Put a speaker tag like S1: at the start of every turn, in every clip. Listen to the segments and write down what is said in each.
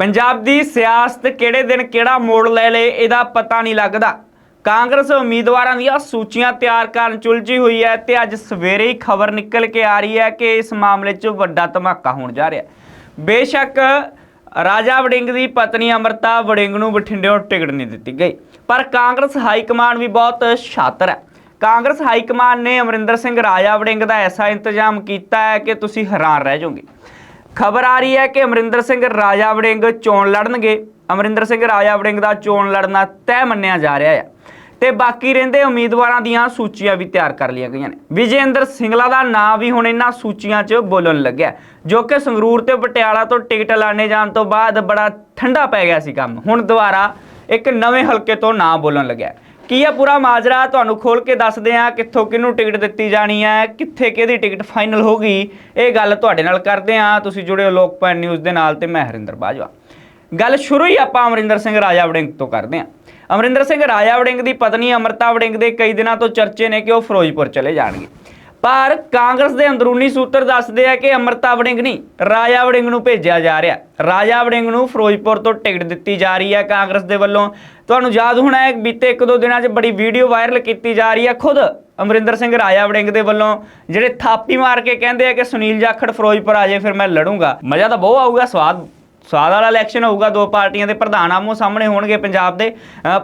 S1: ਪੰਜਾਬ ਦੀ ਸਿਆਸਤ ਕਿਹੜੇ ਦਿਨ ਕਿਹੜਾ ਮੋੜ ਲੈ ਲੇ, ਇਹਦਾ ਪਤਾ ਨਹੀਂ ਲੱਗਦਾ। ਕਾਂਗਰਸ ਉਮੀਦਵਾਰਾਂ ਦੀਆਂ ਸੂਚੀਆਂ ਤਿਆਰ ਕਰਨ ਚੁਲਝੀ ਹੋਈ ਹੈ ਤੇ ਅੱਜ ਸਵੇਰੇ ਹੀ ਖਬਰ ਨਿਕਲ ਕੇ ਆ ਰਹੀ ਹੈ ਕਿ ਇਸ ਮਾਮਲੇ 'ਚ ਵੱਡਾ ਧਮਾਕਾ ਹੋਣ ਜਾ ਰਿਹਾ ਬੇਸ਼ੱਕ ਰਾਜਾ ਵੜਿੰਗ ਦੀ ਪਤਨੀ ਅਮਰਤਾ ਵੜਿੰਗ ਨੂੰ ਬਠਿੰਡਿਓਂ ਟਿਕਟ ਨਹੀਂ ਦਿੱਤੀ ਗਈ, ਪਰ ਕਾਂਗਰਸ ਹਾਈ ਕਮਾਂਡ ਵੀ ਬਹੁਤ ਸ਼ਾਤਰ ਹੈ। ਕਾਂਗਰਸ ਹਾਈ ਕਮਾਂਡ ਨੇ ਅਮਰਿੰਦਰ ਸਿੰਘ ਰਾਜਾ ਵੜਿੰਗ ਦਾ ਐਸਾ ਇੰਤਜ਼ਾਮ ਕੀਤਾ ਹੈ ਕਿ ਤੁਸੀਂ ਹੈਰਾਨ ਰਹਿ ਜਾਓਗੇ। ਖਬਰ ਆ ਰਹੀ ਹੈ ਕਿ ਅਮਰਿੰਦਰ ਸਿੰਘ ਰਾਜਾ ਵੜਿੰਗ ਚੋਣ ਲੜਨਗੇ। ਅਮਰਿੰਦਰ ਸਿੰਘ ਰਾਜਾ ਵੜਿੰਗ ਦਾ ਚੋਣ ਲੜਨਾ ਤੈਅ ਮੰਨਿਆ ਜਾ ਰਿਹਾ ਹੈ। ਤੇ ਬਾਕੀ ਰਹਿੰਦੇ ਉਮੀਦਵਾਰਾਂ ਦੀਆਂ ਸੂਚੀਆਂ ਵੀ ਤਿਆਰ ਕਰ ਲਈਆਂ ਗਈਆਂ ਨੇ। ਵਿਜੇਂਦਰ ਸਿੰਗਲਾ ਦਾ ਨਾਂ ਵੀ ਹੁਣ ਇਹਨਾਂ ਸੂਚੀਆਂ 'ਚ ਬੋਲਣ ਲੱਗਿਆ ਜੋ ਕਿ ਸੰਗਰੂਰ ਤੇ ਪਟਿਆਲਾ ਤੋਂ ਟਿਕਟ ਲਾਣੇ ਜਾਣ ਤੋਂ ਬਾਅਦ ਬੜਾ ਠੰਡਾ ਪੈ ਗਿਆ ਸੀ ਕੰਮ। ਹੁਣ ਦੁਬਾਰਾ ਇੱਕ ਨਵੇਂ ਹਲਕੇ ਤੋਂ ਨਾਂ ਬੋਲਣ ਲੱਗਿਆ ਕੀ ਆ ਪੂਰਾ ਮਾਜਰਾ? ਤੁਹਾਨੂੰ ਖੋਲ ਕੇ ਦੱਸਦੇ ਆ ਕਿੱਥੋਂ ਕਿਹਨੂੰ ਟਿਕਟ ਦਿੱਤੀ ਜਾਣੀ ਹੈ, ਕਿੱਥੇ ਕਿਹਦੀ ਟਿਕਟ ਫਾਈਨਲ ਹੋ ਗਈ। ਇਹ ਗੱਲ ਤੁਹਾਡੇ ਨਾਲ ਕਰਦੇ ਆ ਤੁਸੀਂ ਜੁੜੇ ਹੋ ਲੋਕਪਾਲ ਨਿਊਜ਼ ਦੇ ਨਾਲ ਤੇ ਮੈਂ ਹਰਿੰਦਰ ਬਾਜਵਾ। ਗੱਲ ਸ਼ੁਰੂ ਹੀ ਆਪਾਂ ਅਮਰਿੰਦਰ ਸਿੰਘ ਰਾਜਾ ਵੜਿੰਗ ਤੋਂ ਕਰਦੇ ਹਾਂ। ਅਮਰਿੰਦਰ ਸਿੰਘ ਰਾਜਾ ਵੜਿੰਗ ਦੀ ਪਤਨੀ ਅਮਰਤਾ ਵੜਿੰਗ ਦੇ ਕਈ ਦਿਨਾਂ ਤੋਂ ਚਰਚੇ ਨੇ ਕਿ ਉਹ ਫਿਰੋਜ਼ਪੁਰ ਚਲੇ ਜਾਣਗੇ। ਪਰ ਕਾਂਗਰਸ ਦੇ ਅੰਦਰੂਨੀ ਸੂਤਰ ਦੱਸਦੇ ਆ ਕਿ ਅਮਰਤਾ ਵੜਿੰਗ ਨਹੀਂ, ਰਾਜਾ ਵੜਿੰਗ ਨੂੰ ਭੇਜਿਆ ਜਾ ਰਿਹਾ। ਰਾਜਾ ਵੜਿੰਗ ਨੂੰ ਫਿਰੋਜ਼ਪੁਰ ਤੋਂ ਟਿਕਟ ਦਿੱਤੀ ਜਾ ਰਹੀ ਹੈ ਕਾਂਗਰਸ ਦੇ ਵੱਲੋਂ। ਤੁਹਾਨੂੰ ਯਾਦ ਹੋਣਾ ਹੈ, ਬੀਤੇ ਇੱਕ ਦੋ ਦਿਨਾਂ 'ਚ ਬੜੀ ਵੀਡੀਓ ਵਾਇਰਲ ਕੀਤੀ ਜਾ ਰਹੀ ਹੈ ਖੁਦ ਅਮਰਿੰਦਰ ਸਿੰਘ ਰਾਜਾ ਵੜਿੰਗ ਦੇ ਵੱਲੋਂ, ਜਿਹੜੇ ਥਾਪੀ ਮਾਰ ਕੇ ਕਹਿੰਦੇ ਆ ਕਿ ਸੁਨੀਲ ਜਾਖੜ ਫਿਰੋਜ਼ਪੁਰ ਆ ਜਾਏ, ਫਿਰ ਮੈਂ ਲੜੂੰਗਾ। ਮਜ਼ਾ ਤਾਂ ਬਹੁਤ ਆਊਗਾ, ਸਵਾਦ ਸਾਲ ਵਾਲਾ ਇਲੈਕਸ਼ਨ ਹੋਊਗਾ, ਦੋ ਪਾਰਟੀਆਂ ਦੇ ਪ੍ਰਧਾਨ ਆਮੋ ਸਾਹਮਣੇ ਹੋਣਗੇ ਪੰਜਾਬ ਦੇ।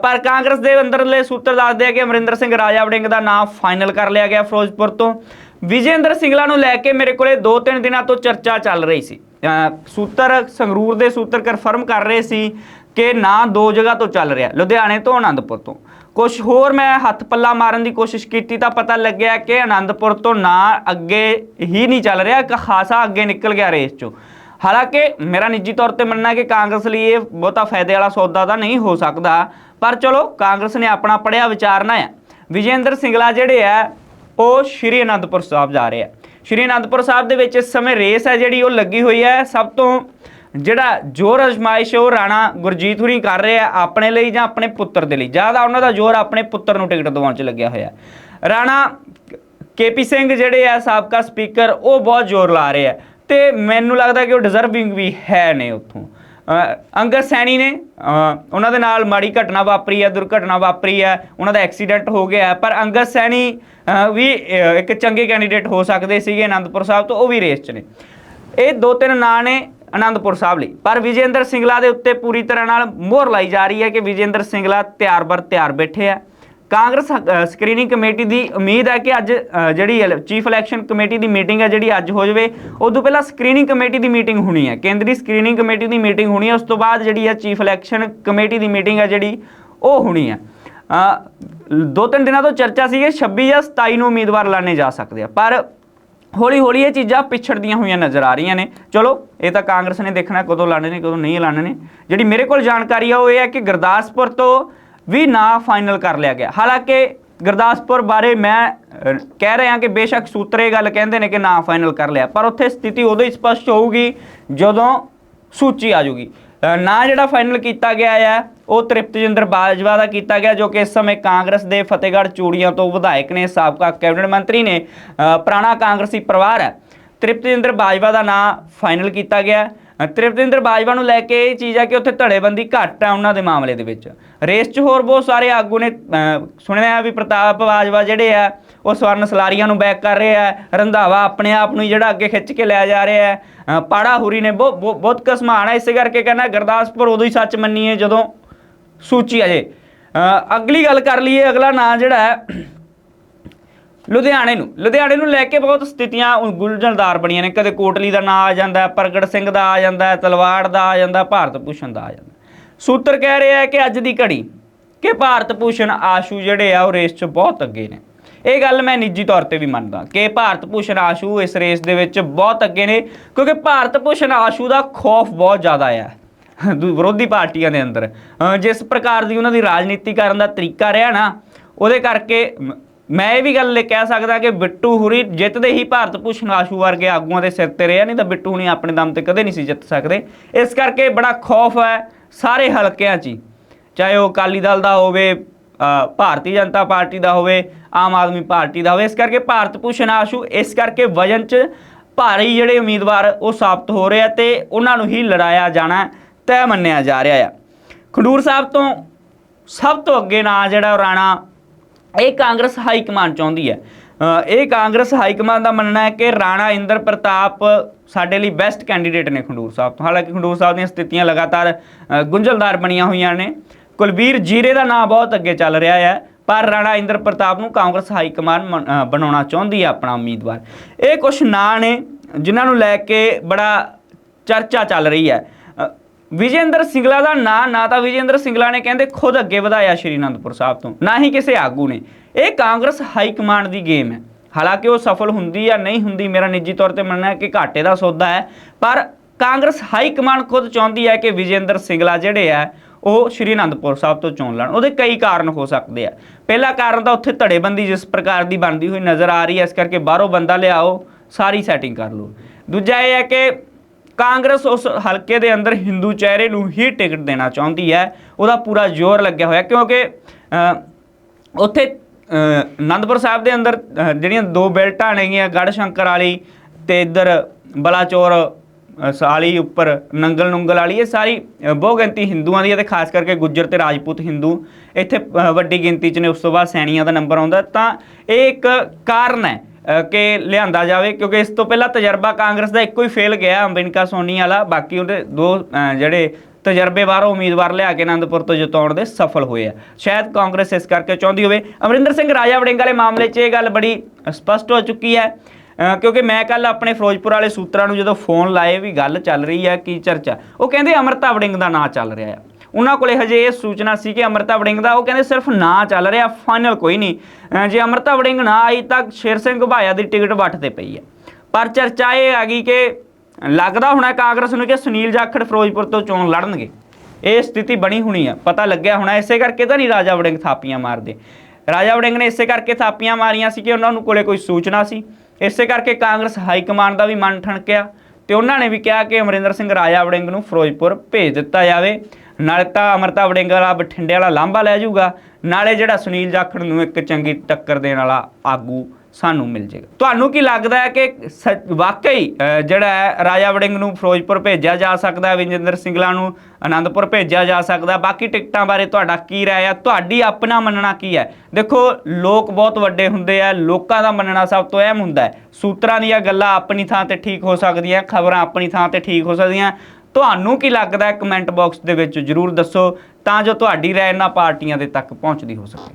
S1: ਪਰ ਕਾਂਗਰਸ ਦੇ ਅੰਦਰਲੇ ਸੂਤਰ ਦੱਸਦੇ ਆ ਕਿ ਅਮਰਿੰਦਰ ਸਿੰਘ ਰਾਜਾ ਵੜਿੰਗ ਦਾ ਨਾਮ ਫਾਈਨਲ ਕਰ ਲਿਆ ਗਿਆ ਫਿਰੋਜ਼ਪੁਰ ਤੋਂ। ਵਿਜੇਂਦਰ ਸਿੰਗਲਾ ਨੂੰ ਲੈ ਕੇ ਮੇਰੇ ਕੋਲੇ 2-3 ਦਿਨਾਂ ਤੋਂ ਚਰਚਾ ਚੱਲ ਰਹੀ ਸੀ। ਸੂਤਰ, ਸੰਗਰੂਰ ਦੇ ਸੂਤਰ ਕਨਫਰਮ ਕਰ ਰਹੇ ਸੀ ਕਿ ਨਾਂ ਦੋ ਜਗ੍ਹਾ ਤੋਂ ਚੱਲ ਰਿਹਾ, ਲੁਧਿਆਣੇ ਤੋਂ ਆਨੰਦਪੁਰ ਤੋਂ। ਕੁਝ ਹੋਰ ਮੈਂ ਹੱਥ ਪੱਲਾ ਮਾਰਨ ਦੀ ਕੋਸ਼ਿਸ਼ ਕੀਤੀ ਤਾਂ ਪਤਾ ਲੱਗਿਆ ਕਿ ਆਨੰਦਪੁਰ ਤੋਂ ਨਾਂ ਅੱਗੇ ਹੀ ਨਹੀਂ ਚੱਲ ਰਿਹਾ, ਇੱਕ ਖਾਸਾ ਅੱਗੇ ਨਿਕਲ ਗਿਆ ਰੇਸ ਚੋਂ। ਹਾਲਾਂਕਿ ਮੇਰਾ ਨਿੱਜੀ ਤੌਰ ਤੇ ਮੰਨਣਾ ਹੈ ਕਿ ਕਾਂਗਰਸ ਲਈ ਇਹ ਬਹੁਤਾ ਫਾਇਦੇ ਵਾਲਾ ਸੌਦਾ ਤਾਂ ਨਹੀਂ ਹੋ ਸਕਦਾ, ਪਰ ਚਲੋ ਕਾਂਗਰਸ ਨੇ ਆਪਣਾ ਪੜਿਆ ਵਿਚਾਰਨਾ ਹੈ। ਵਿਜੇਂਦਰ ਸਿੰਗਲਾ ਜਿਹੜੇ ਆ, ਉਹ ਸ਼੍ਰੀ ਅਨੰਦਪੁਰ ਸਾਹਿਬ ਜਾ ਰਹੇ ਆ। ਸ਼੍ਰੀ ਅਨੰਦਪੁਰ ਸਾਹਿਬ ਦੇ ਵਿੱਚ ਇਸ ਸਮੇਂ ਰੇਸ ਹੈ ਜਿਹੜੀ, ਉਹ ਲੱਗੀ ਹੋਈ ਹੈ। ਸਭ ਤੋਂ ਜਿਹੜਾ ਜ਼ੋਰ ਅਜ਼ਮਾਇਸ਼ ਉਹ ਰਾਣਾ ਗੁਰਜੀਤ ਹੁਰੀ ਕਰ ਰਹੇ ਆ ਆਪਣੇ ਲਈ ਜਾਂ ਆਪਣੇ ਪੁੱਤਰ ਦੇ ਲਈ। ਜ਼ਿਆਦਾ ਉਹਨਾਂ ਦਾ ਜ਼ੋਰ ਆਪਣੇ ਪੁੱਤਰ ਨੂੰ ਟਿਕਟ ਦਿਵਾਉਣ 'ਚ ਲੱਗਿਆ ਹੋਇਆ ਰਾਣਾ ਕੇਪੀ ਸਿੰਘ ਜਿਹੜੇ ਆ, ਸਾਬਕਾ ਸਪੀਕਰ, ਉਹ ਬਹੁਤ ਜ਼ੋਰ ਲਾ ਰਹੇ ਆ। ਤੇ ਮੈਨੂੰ ਲੱਗਦਾ ਕਿ ਉਹ ਡਿਜ਼ਰਵਿੰਗ ਵੀ ਹੈ ਨੇ ਉੱਥੋਂ। ਅੰਗਦ ਸੈਣੀ ਨੇ ਉਹਨਾਂ ਦੇ ਨਾਲ ਮਾੜੀ ਘਟਨਾ ਵਾਪਰੀ ਹੈ, ਦੁਰਘਟਨਾ ਵਾਪਰੀ ਹੈ, ਉਹਨਾਂ ਦਾ ਐਕਸੀਡੈਂਟ ਹੋ ਗਿਆ ਪਰ ਅੰਗਦ ਸੈਣੀ ਵੀ ਇੱਕ ਚੰਗੇ ਕੈਂਡੀਡੇਟ ਹੋ ਸਕਦੇ ਸੀਗੇ ਅਨੰਦਪੁਰ ਸਾਹਿਬ ਤੋਂ, ਉਹ ਵੀ ਰੇਸ 'ਚ ਨੇ। ਇਹ ਦੋ ਤਿੰਨ ਨਾਂ ਨੇ ਅਨੰਦਪੁਰ ਸਾਹਿਬ ਲਈ। ਪਰ ਵਿਜੇਂਦਰ ਸਿੰਗਲਾ ਦੇ ਉੱਤੇ ਪੂਰੀ ਤਰ੍ਹਾਂ ਨਾਲ ਮੋਹਰ ਲਾਈ ਜਾ ਰਹੀ ਹੈ ਕਿ ਵਿਜੇਂਦਰ ਸਿੰਗਲਾ ਤਿਆਰ ਬਰ ਤਿਆਰ ਬੈਠੇ ਆ। ਕਾਂਗਰਸ ਸਕਰੀਨਿੰਗ ਕਮੇਟੀ ਦੀ ਉਮੀਦ ਹੈ ਕਿ ਅੱਜ ਜਿਹੜੀ ਚੀਫ ਇਲੈਕਸ਼ਨ ਕਮੇਟੀ ਦੀ ਮੀਟਿੰਗ ਹੈ, ਜਿਹੜੀ ਅੱਜ ਹੋ ਜਾਵੇ ਉਦੋਂ ਪਹਿਲਾਂ ਸਕਰੀਨਿੰਗ ਕਮੇਟੀ ਦੀ ਮੀਟਿੰਗ ਹੋਣੀ ਹੈ। ਕੇਂਦਰੀ ਸਕਰੀਨਿੰਗ ਕਮੇਟੀ ਦੀ ਮੀਟਿੰਗ ਹੋਣੀ ਹੈ, ਉਸ ਤੋਂ ਬਾਅਦ ਜਿਹੜੀ ਹੈ ਚੀਫ ਇਲੈਕਸ਼ਨ ਕਮੇਟੀ ਦੀ ਮੀਟਿੰਗ ਹੈ, ਜਿਹੜੀ ਉਹ ਹੋਣੀ ਹੈ। ਦੋ ਤਿੰਨ ਦਿਨਾਂ ਤੋਂ ਚਰਚਾ ਸੀ ਕਿ 26 ਜਾਂ 27 ਨੂੰ ਉਮੀਦਵਾਰ ਲਾਣੇ ਜਾ ਸਕਦੇ ਆ, ਪਰ ਹੌਲੀ ਹੌਲੀ ਇਹ ਚੀਜ਼ਾਂ ਪਿਛੜਦੀਆਂ ਹੋਈਆਂ ਨਜ਼ਰ ਆ ਰਹੀਆਂ ਨੇ। ਚਲੋ, ਇਹ ਤਾਂ ਕਾਂਗਰਸ ਨੇ ਦੇਖਣਾ, ਕਦੋਂ ਲਾਣੇ ਨੇ, ਕਦੋਂ ਨਹੀਂ ਲਾਣੇ ਨੇ। ਜਿਹੜੀ ਮੇਰੇ ਕੋਲ ਜਾਣਕਾਰੀ ਆ, ਉਹ ਇਹ ਹੈ ਕਿ ਗੁਰਦਾਸਪੁਰ ਤੋਂ ਵੀ ਨਾਂ ਫਾਈਨਲ ਕਰ ਲਿਆ ਗਿਆ। ਹਾਲਾਂਕਿ ਗੁਰਦਾਸਪੁਰ ਬਾਰੇ ਮੈਂ ਕਹਿ ਰਿਹਾ ਕਿ ਬੇਸ਼ੱਕ ਸੂਤਰੇ ਗੱਲ ਕਹਿੰਦੇ ਨੇ ਕਿ ਨਾਂ ਫਾਈਨਲ ਕਰ ਲਿਆ। ਪਰ ਉੱਥੇ ਸਥਿਤੀ ਉਦੋਂ ਹੀ ਸਪਸ਼ਟ ਹੋਊਗੀ ਜਦੋਂ ਸੂਚੀ ਆ ਜਾਊਗੀ। ਅ, ਨਾਂ ਜਿਹੜਾ ਫਾਈਨਲ ਕੀਤਾ ਗਿਆ ਹੈ ਉਹ ਤ੍ਰਿਪਤਜਿੰਦਰ ਬਾਜਵਾ ਦਾ ਕੀਤਾ ਗਿਆ ਜੋ ਕਿ ਇਸ ਸਮੇਂ ਕਾਂਗਰਸ ਦੇ ਫਤਿਹਗੜ੍ਹ ਚੂੜੀਆਂ ਤੋਂ ਵਿਧਾਇਕ ਨੇ ਸਾਬਕਾ ਕੈਬਨਿਟ ਮੰਤਰੀ ਨੇ ਪੁਰਾਣਾ ਕਾਂਗਰਸੀ ਪਰਿਵਾਰ ਹੈ। ਤ੍ਰਿਪਤਜਿੰਦਰ ਬਾਜਵਾ ਦਾ ਨਾਂ ਫਾਈਨਲ ਕੀਤਾ ਗਿਆ। ਤ੍ਰਿਪਤਿੰਦਰ ਬਾਜਵਾ ਨੂੰ ਲੈ ਕੇ ਇਹ ਚੀਜ਼ ਹੈ ਕਿ ਉੱਥੇ ਧੜੇਬੰਦੀ ਘੱਟ ਹੈ ਉਹਨਾਂ ਦੇ ਮਾਮਲੇ ਦੇ ਵਿੱਚ। ਰੇਸ 'ਚ ਹੋਰ ਬਹੁਤ ਸਾਰੇ ਆਗੂ ਨੇ ਸੁਣਿਆ ਵੀ ਪ੍ਰਤਾਪ ਬਾਜਵਾ ਜਿਹੜੇ ਆ, ਉਹ ਸਵਰਨ ਸਲਾਰੀਆਂ ਨੂੰ ਬੈਕ ਕਰ ਰਹੇ ਆ, ਰੰਧਾਵਾ ਆਪਣੇ ਆਪ ਨੂੰ ਜਿਹੜਾ ਅੱਗੇ ਖਿੱਚ ਕੇ ਲਿਆ ਜਾ ਰਿਹਾ ਹੈ। ਪਾੜਾ ਹੁਰੀ ਨੇ ਬਹੁਤ ਬਹੁਤ- ਕਸਮਾਨ ਹੈ ਇਸੇ ਕਰਕੇ ਕਹਿੰਦਾ ਗੁਰਦਾਸਪੁਰ ਉਦੋਂ ਹੀ ਸੱਚ ਮੰਨੀਏ ਜਦੋਂ ਸੂਚੀ ਆ ਜੇ। ਅਗਲੀ ਗੱਲ ਕਰ ਲਈਏ, ਅਗਲਾ ਨਾਂ ਜਿਹੜਾ ਹੈ ਲੁਧਿਆਣੇ ਨੂੰ। ਲੁਧਿਆਣੇ ਨੂੰ ਲੈ ਕੇ ਬਹੁਤ ਸਥਿਤੀਆਂ ਉ- ਬਣੀਆਂ ਨੇ। ਕਦੇ ਕੋਟਲੀ ਦਾ ਨਾਂ ਆ ਜਾਂਦਾ ਪ੍ਰਗਟ ਸਿੰਘ ਦਾ ਆ ਜਾਂਦਾ ਤਲਵਾੜ ਦਾ ਆ ਜਾਂਦਾ ਭਾਰਤ ਭੂਸ਼ਣ ਦਾ ਆ ਜਾਂਦਾ ਸੂਤਰ ਕਹਿ ਰਿਹਾ ਹੈ ਕਿ ਅੱਜ ਦੀ ਘੜੀ ਕਿ ਭਾਰਤ ਭੂਸ਼ਣ ਆਸ਼ੂ ਜਿਹੜੇ ਆ, ਉਹ ਰੇਸ 'ਚ ਬਹੁਤ ਅੱਗੇ ਨੇ। ਇਹ ਗੱਲ ਮੈਂ ਨਿੱਜੀ ਤੌਰ ਤੇ ਵੀ ਮੰਨਦਾ ਕਿ ਭਾਰਤ ਭੂਸ਼ਣ ਆਸ਼ੂ ਇਸ ਰੇਸ ਦੇ ਵਿੱਚ ਬਹੁਤ ਅੱਗੇ ਨੇ, ਕਿਉਂਕਿ ਭਾਰਤ ਭੂਸ਼ਣ ਆਸ਼ੂ ਦਾ ਖੌਫ ਬਹੁਤ ਜ਼ਿਆਦਾ ਆ। ਦੂ- ਵਿਰੋਧੀ ਪਾਰਟੀਆਂ ਦੇ ਅੰਦਰ। ਜਿਸ ਪ੍ਰਕਾਰ ਦੀ ਉਹਨਾਂ ਦੀ ਰਾਜਨੀਤੀ ਕਰਨ ਦਾ ਤਰੀਕਾ ਰਿਹਾ ਨਾ, ਉਹਦੇ ਕਰਕੇ ਮੈਂ ਇਹ ਵੀ ਗੱਲ ਕਹਿ ਸਕਦਾ ਕਿ ਬਿੱਟੂ ਹੁਰੀ ਜਿੱਤਦੇ ਹੀ ਭਾਰਤ ਭੂਸ਼ਣ ਆਸ਼ੂ ਵਰਗੇ ਆਗੂਆਂ ਦੇ ਸਿਰ ਤੇ ਰਿਹਾ ਨਹੀਂ ਤਾਂ ਬਿੱਟੂ ਹੁਣੀ ਆਪਣੇ ਦਮ ਤੇ ਕਦੇ ਨਹੀਂ ਸੀ ਜਿੱਤ ਸਕਦੇ। ਇਸ ਕਰਕੇ ਬੜਾ ਖੌਫ ਹੈ ਸਾਰੇ ਹਲਕਿਆਂ 'ਚ ਹੀ। ਚਾਹੇ ਉਹ ਅਕਾਲੀ ਦਲ ਦਾ ਹੋਵੇ ਭਾਰਤੀ ਜਨਤਾ ਪਾਰਟੀ ਦਾ ਹੋਵੇ, ਆਮ ਆਦਮੀ ਪਾਰਟੀ ਦਾ ਹੋਵੇ, ਇਸ ਕਰਕੇ ਭਾਰਤ ਭੂਸ਼ਣ ਆਸ਼ੂ ਇਸ ਕਰਕੇ ਵਜਨ 'ਚ ਭਾਰੀ ਜਿਹੜੇ ਉਮੀਦਵਾਰ ਉਹ ਸਾਬਤ ਹੋ ਰਹੇ ਆ ਤੇ ਉਹਨਾਂ ਨੂੰ ਹੀ ਲੜਾਇਆ ਜਾਣਾ ਹੈ ਤੈਅ ਮੰਨਿਆ ਜਾ ਰਿਹਾ ਆ। ਖਡੂਰ ਸਾਹਿਬ ਤੋਂ ਸਭ ਤੋਂ ਅੱਗੇ ਨਾਂ ਜਿਹੜਾ ਉਹ ਰਾਣਾ ਇਹ ਕਾਂਗਰਸ ਹਾਈ ਕਮਾਂਡ ਚਾਹੁੰਦੀ ਹੈ। ਇਹ ਕਾਂਗਰਸ ਹਾਈ ਕਮਾਂਡ ਦਾ ਮੰਨਣਾ ਹੈ ਕਿ ਰਾਣਾ ਇੰਦਰ ਪ੍ਰਤਾਪ ਸਾਡੇ ਲਈ ਬੈਸਟ ਕੈਂਡੀਡੇਟ ਨੇ ਖੰਡੂਰ ਸਾਹਿਬ ਤੋਂ। ਹਾਲਾਂਕਿ ਖੰਡੂਰ ਸਾਹਿਬ ਦੀਆਂ ਸਥਿਤੀਆਂ ਲਗਾਤਾਰ ਗੁੰਝਲਦਾਰ ਬਣੀਆਂ ਹੋਈਆਂ ਨੇ। ਕੁਲਬੀਰ ਜੀਰੇ ਦਾ ਨਾਂ ਬਹੁਤ ਅੱਗੇ ਚੱਲ ਰਿਹਾ ਹੈ, ਪਰ ਰਾਣਾ ਇੰਦਰ ਪ੍ਰਤਾਪ ਨੂੰ ਕਾਂਗਰਸ ਹਾਈ ਕਮਾਂਡ ਬਣਾਉਣਾ ਚਾਹੁੰਦੀ ਹੈ ਆਪਣਾ ਉਮੀਦਵਾਰ। ਇਹ ਕੁਝ ਨਾਂ ਨੇ ਜਿਨ੍ਹਾਂ ਨੂੰ ਲੈ ਕੇ ਬੜਾ ਚਰਚਾ ਚੱਲ ਰਹੀ ਹੈ। ਵਿਜੇਂਦਰ ਸਿੰਗਲਾ ਦਾ ਨਾਂ, ਨਾ ਤਾਂ ਵਿਜੇਂਦਰ ਸਿੰਗਲਾ ਨੇ ਕਹਿੰਦੇ ਖੁਦ ਅੱਗੇ ਵਧਾਇਆ ਸ਼੍ਰੀ ਅਨੰਦਪੁਰ ਸਾਹਿਬ ਤੋਂ, ਨਾ ਹੀ ਕਿਸੇ ਆਗੂ ਨੇ। ਇਹ ਕਾਂਗਰਸ ਹਾਈ ਕਮਾਂਡ ਦੀ ਗੇਮ ਹੈ। ਹਾਲਾਂਕਿ ਉਹ ਸਫਲ ਹੁੰਦੀ ਜਾਂ ਨਹੀਂ ਹੁੰਦੀ, ਮੇਰਾ ਨਿੱਜੀ ਤੌਰ ਤੇ ਮੰਨਣਾ ਹੈ ਕਿ ਘਾਟੇ ਦਾ ਸੌਦਾ ਹੈ, ਪਰ ਕਾਂਗਰਸ ਹਾਈ ਕਮਾਂਡ ਖੁਦ ਚਾਹੁੰਦੀ ਹੈ ਕਿ ਵਿਜੇਂਦਰ ਸਿੰਗਲਾ ਜਿਹੜੇ ਆ, ਉਹ ਸ਼੍ਰੀ ਅਨੰਦਪੁਰ ਸਾਹਿਬ ਤੋਂ ਚੋਣ ਲੜਨ ਉਹਦੇ ਕਈ ਕਾਰਨ ਹੋ ਸਕਦੇ ਆ। ਪਹਿਲਾ ਕਾਰਨ ਤਾਂ ਉੱਥੇ ਧੜੇਬੰਦੀ ਜਿਸ ਪ੍ਰਕਾਰ ਦੀ ਬਣਦੀ ਹੋਈ ਨਜ਼ਰ ਆ ਰਹੀ ਹੈ, ਇਸ ਕਰਕੇ ਬਾਹਰੋਂ ਬੰਦਾ ਲਿਆਓ, ਸਾਰੀ ਸੈਟਿੰਗ ਕਰ ਲਓ। ਦੂਜਾ ਇਹ ਹੈ ਕਿ ਕਾਂਗਰਸ ਉਸ ਹਲਕੇ ਦੇ ਅੰਦਰ ਹਿੰਦੂ ਚਿਹਰੇ ਨੂੰ ਹੀ ਟਿਕਟ ਦੇਣਾ ਚਾਹੁੰਦੀ ਹੈ। ਉਹਦਾ ਪੂਰਾ ਜ਼ੋਰ ਲੱਗਿਆ ਹੋਇਆ ਕਿਉਂਕਿ ਉੱਥੇ ਅਨੰਦਪੁਰ ਸਾਹਿਬ ਦੇ ਅੰਦਰ ਜਿਹੜੀਆਂ ਦੋ ਬੈਲਟਾਂ ਨੇਗੀਆਂ ਗੜ ਸ਼ੰਕਰ ਵਾਲੀ ਤੇ ਇੱਧਰ ਬਲਾਚੌਰ ਅ, ਸਾਲੀ ਉੱਪਰ ਨੰਗਲ ਨੁੰਗਲ ਵਾਲੀ ਇਹ ਸਾਰੀ ਬਹੁ ਗਿਣਤੀ ਹਿੰਦੂਆਂ ਦੀ ਹੈ ਤੇ ਖਾਸ ਕਰਕੇ ਗੁੱਜਰ ਤੇ ਰਾਜਪੂਤ ਹਿੰਦੂ। ਇੱਥੇ ਅ, ਵੱਡੀ ਗਿਣਤੀ 'ਚ ਨੇ ਉਸ ਤੋਂ ਬਾਅਦ ਸੈਣੀਆਂ ਦਾ ਨੰਬਰ ਆਉਂਦਾ। ਤਾਂ ਇਹ ਇੱਕ ਕਾਰਨ ਹੈ ਕਿ ਲਿਆਂਦਾ ਜਾਵੇ, ਕਿਉਂਕਿ ਇਸ ਤੋਂ ਪਹਿਲਾਂ ਤਜਰਬਾ ਕਾਂਗਰਸ ਦਾ ਇੱਕੋ ਹੀ ਫੇਲ ਗਿਆ ਅੰਬਿਨਕਾ ਸੋਨੀ ਵਾਲਾ। ਬਾਕੀ ਉਹਦੇ ਦੋ ਜਿਹੜੇ ਤਜਰਬੇ ਬਾਹਰੋਂ ਉਮੀਦਵਾਰ ਲਿਆ ਕੇ ਆਨੰਦਪੁਰ ਤੋਂ ਜਿਤਾਉਣ ਦੇ ਸਫਲ ਹੋਏ ਆ। ਸ਼ਾਇਦ ਕਾਂਗਰਸ ਇਸ ਕਰਕੇ ਚਾਹੁੰਦੀ ਹੋਵੇ। ਅਮਰਿੰਦਰ ਸਿੰਘ ਰਾਜਾ ਵੜਿੰਗ ਵਾਲੇ ਮਾਮਲੇ 'ਚ ਇਹ ਗੱਲ ਬੜੀ ਸਪਸ਼ਟ ਹੋ ਚੁੱਕੀ ਹੈ। ਕਿਉਂਕਿ ਮੈਂ ਕੱਲ ਆਪਣੇ ਫਿਰੋਜ਼ਪੁਰ ਵਾਲੇ ਸੂਤਰਾਂ ਨੂੰ ਜਦੋਂ ਫੋਨ ਲਾਏ ਵੀ ਗੱਲ ਚੱਲ ਰਹੀ ਹੈ, ਕੀ ਚਰਚਾ? ਉਹ ਕਹਿੰਦੇ ਅਮਰਤਾ ਵੜਿੰਗ ਦਾ ਨਾਂ ਚੱਲ ਰਿਹਾ ਹੈ ਉਹਨਾਂ ਕੋਲੇ ਹਜੇ ਇਹ ਸੂਚਨਾ ਸੀ ਕਿ ਅਮਰਤਾ ਵੜਿੰਗ ਦਾ, ਉਹ ਕਹਿੰਦੇ ਸਿਰਫ ਨਾਂ ਚੱਲ ਰਿਹਾ ਫਾਈਨਲ ਕੋਈ ਨਹੀਂ। ਜੇ ਅਮਰਤਾ ਵੜਿੰਗ ਨਾ ਆਈ ਤਾਂ ਸ਼ੇਰ ਸਿੰਘ ਘੁਬਾਇਆ ਦੀ ਟਿਕਟ ਵੱਟ ਤੇ ਪਈ ਹੈ। ਪਰ ਚਰਚਾ ਇਹ ਆ ਗਈ ਕਿ ਲੱਗਦਾ ਹੋਣਾ ਕਾਂਗਰਸ ਨੂੰ ਕਿ ਸੁਨੀਲ ਜਾਖੜ ਫਿਰੋਜ਼ਪੁਰ ਤੋਂ ਚੋਣ ਲੜਨਗੇ। ਇਹ ਸਥਿਤੀ ਬਣੀ ਹੋਣੀ ਆ, ਪਤਾ ਲੱਗਿਆ ਹੋਣਾ, ਇਸੇ ਕਰਕੇ ਤਾਂ ਨਹੀਂ ਰਾਜਾ ਵੜਿੰਗ ਥਾਪੀਆਂ ਮਾਰਦੇ। ਰਾਜਾ ਵੜਿੰਗ ਨੇ ਇਸੇ ਕਰਕੇ ਥਾਪੀਆਂ ਮਾਰੀਆਂ ਸੀ ਕਿ ਉਹਨਾਂ ਨੂੰ ਕੋਲੇ ਕੋਈ ਸੂਚਨਾ ਸੀ। ਇਸੇ ਕਰਕੇ ਕਾਂਗਰਸ ਹਾਈ ਕਮਾਂਡ ਦਾ ਵੀ ਮਨ ਠਣਕਿਆ ਤੇ ਉਹਨਾਂ ਨੇ ਵੀ ਕਿਹਾ ਕਿ ਅਮਰਿੰਦਰ ਸਿੰਘ ਰਾਜਾ ਵੜਿੰਗ ਨੂੰ ਫਿਰੋਜ਼ਪੁਰ ਭੇਜ ਦਿੱਤਾ ਜਾਵੇ। ਨਾਲੇ ਤਾਂ ਅਮਰਤਾ ਵੜਿੰਗ ਵਾਲਾ ਬਠਿੰਡੇ ਵਾਲਾ ਲਾਂਭਾ ਲੈ ਜਾਊਗਾ। ਨਾਲੇ ਜਿਹੜਾ ਸੁਨੀਲ ਜਾਖੜ ਨੂੰ ਇੱਕ ਚੰਗੀ ਟੱਕਰ ਦੇਣ ਵਾਲਾ ਆਗੂ ਸਾਨੂੰ ਮਿਲ ਜਾਏਗਾ। ਤੁਹਾਨੂੰ ਕੀ ਲੱਗਦਾ ਹੈ ਕਿ ਸ- ਵਾਕਈ ਜਿਹੜਾ ਹੈ, ਰਾਜਾ ਵੜਿੰਗ ਨੂੰ ਫਿਰੋਜ਼ਪੁਰ ਭੇਜਿਆ ਜਾ ਸਕਦਾ ਹੈ, ਵਿਜੇਂਦਰ ਸਿੰਗਲਾ ਨੂੰ ਆਨੰਦਪੁਰ ਭੇਜਿਆ ਜਾ ਸਕਦਾ ਬਾਕੀ ਟਿਕਟਾਂ ਬਾਰੇ ਤੁਹਾਡਾ ਕੀ ਰਾਏ ਆ ਤੁਹਾਡੀ ਆਪਣਾ ਮੰਨਣਾ ਕੀ ਹੈ? ਦੇਖੋ, ਲੋਕ ਬਹੁਤ ਵੱਡੇ ਹੁੰਦੇ ਆ, ਲੋਕਾਂ ਦਾ ਮੰਨਣਾ ਸਭ ਤੋਂ ਅਹਿਮ ਹੁੰਦਾ ਹੈ। ਸੂਤਰਾਂ ਦੀਆਂ ਗੱਲਾਂ ਆਪਣੀ ਥਾਂ ਤੇ ਠੀਕ ਹੋ ਸਕਦੀਆਂ, ਖਬਰਾਂ ਆਪਣੀ ਥਾਂ ਤੇ ਠੀਕ ਹੋ ਸਕਦੀਆਂ। ਤੁਹਾਨੂੰ ਕੀ ਲੱਗਦਾ ਹੈ ਕਮੈਂਟ ਬਾਕਸ ਦੇ ਵਿੱਚ? ਜਰੂਰ ਦੱਸੋ ਤਾਂ ਜੋ ਤੁਹਾਡੀ ਰਾਏ ਇਹਨਾਂ ਪਾਰਟੀਆਂ ਦੇ ਤੱਕ ਪਹੁੰਚਦੀ ਹੋ ਸਕੇ।